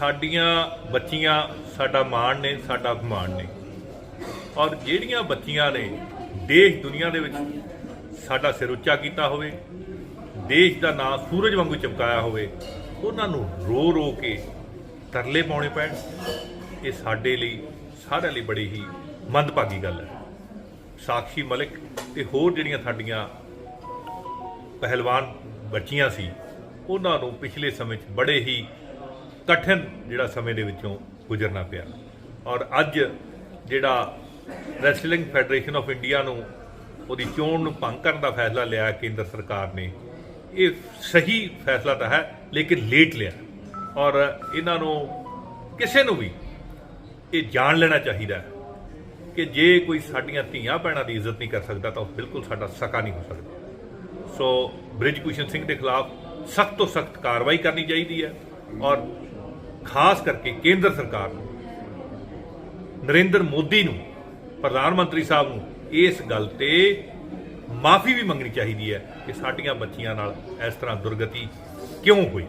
ਸਾਡੀਆਂ ਬੱਚੀਆਂ ਸਾਡਾ ਮਾਣ ਨੇ, ਸਾਡਾ ਅਭਿਮਾਨ ਨੇ। ਔਰ ਜਿਹੜੀਆਂ ਬੱਚੀਆਂ ਨੇ ਦੇਸ਼ ਦੁਨੀਆ ਦੇ ਵਿੱਚ ਸਾਡਾ ਸਿਰ ਉੱਚਾ ਕੀਤਾ ਹੋਵੇ, ਦੇਸ਼ ਦਾ ਨਾਂ ਸੂਰਜ ਵਾਂਗੂ ਚਮਕਾਇਆ ਹੋਵੇ, ਉਹਨਾਂ ਨੂੰ ਰੋ ਰੋ ਕੇ ਤਰਲੇ ਪਾਉਣੇ ਪੈਣ। ਇਹ ਸਾਡੇ ਲਈ, ਸਾਰਿਆਂ ਲਈ ਬੜੀ ਹੀ ਮੰਦਭਾਗੀ ਗੱਲ ਹੈ। ਸਾਕਸ਼ੀ ਮਲਿਕ ਤੇ ਹੋਰ ਜਿਹੜੀਆਂ ਸਾਡੀਆਂ ਪਹਿਲਵਾਨ ਬੱਚੀਆਂ ਸੀ, ਉਹਨਾਂ ਨੂੰ ਪਿਛਲੇ ਸਮੇਂ 'ਚ ਬੜੇ ਹੀ ਕਠਿਨ ਜਿਹੜਾ ਸਮੇਂ ਦੇ ਵਿੱਚੋਂ ਗੁਜ਼ਰਨਾ ਪਿਆ। ਔਰ ਅੱਜ ਜਿਹੜਾ ਰੈਸਲਿੰਗ ਫੈਡਰੇਸ਼ਨ ਆਫ ਇੰਡੀਆ ਨੂੰ ਉਹਦੀ ਚੋਣ ਨੂੰ ਭੰਗ ਕਰਨ ਦਾ ਫੈਸਲਾ ਲਿਆ ਕੇਂਦਰ ਸਰਕਾਰ ਨੇ, ਇਹ ਸਹੀ ਫੈਸਲਾ ਤਾਂ ਹੈ, ਲੇਕਿਨ ਲੇਟ ਲਿਆ। ਔਰ ਇਹਨਾਂ ਨੂੰ ਕਿਸੇ ਨੂੰ ਵੀ ਇਹ ਜਾਣ ਲੈਣਾ ਚਾਹੀਦਾ ਹੈ ਕਿ ਜੇ ਕੋਈ ਸਾਡੀਆਂ ਧੀਆਂ ਭੈਣਾਂ ਦੀ ਇੱਜ਼ਤ ਨਹੀਂ ਕਰ ਸਕਦਾ ਤਾਂ ਉਹ ਬਿਲਕੁਲ ਸਾਡਾ ਸਕਾ ਨਹੀਂ ਹੋ ਸਕਦਾ। ਸੋ ਬ੍ਰਿਜ ਭੂਸ਼ਣ ਸਿੰਘ ਦੇ ਖਿਲਾਫ ਸਖਤ ਤੋਂ ਸਖਤ ਕਾਰਵਾਈ ਕਰਨੀ ਚਾਹੀਦੀ ਹੈ ਔਰ ਖਾਸ ਕਰਕੇ ਕੇਂਦਰ ਸਰਕਾਰ ਨੂੰ, ਨਰਿੰਦਰ ਮੋਦੀ ਨੂੰ, ਪ੍ਰਧਾਨ ਮੰਤਰੀ ਸਾਹਿਬ ਨੂੰ ਇਸ ਗੱਲ ਤੇ ਮਾਫੀ ਵੀ ਮੰਗਣੀ ਚਾਹੀਦੀ ਹੈ ਕਿ ਸਾਡੀਆਂ ਬੱਚੀਆਂ ਨਾਲ ਇਸ ਤਰ੍ਹਾਂ ਦੁਰਗਤੀ ਕਿਉਂ ਹੋਈ।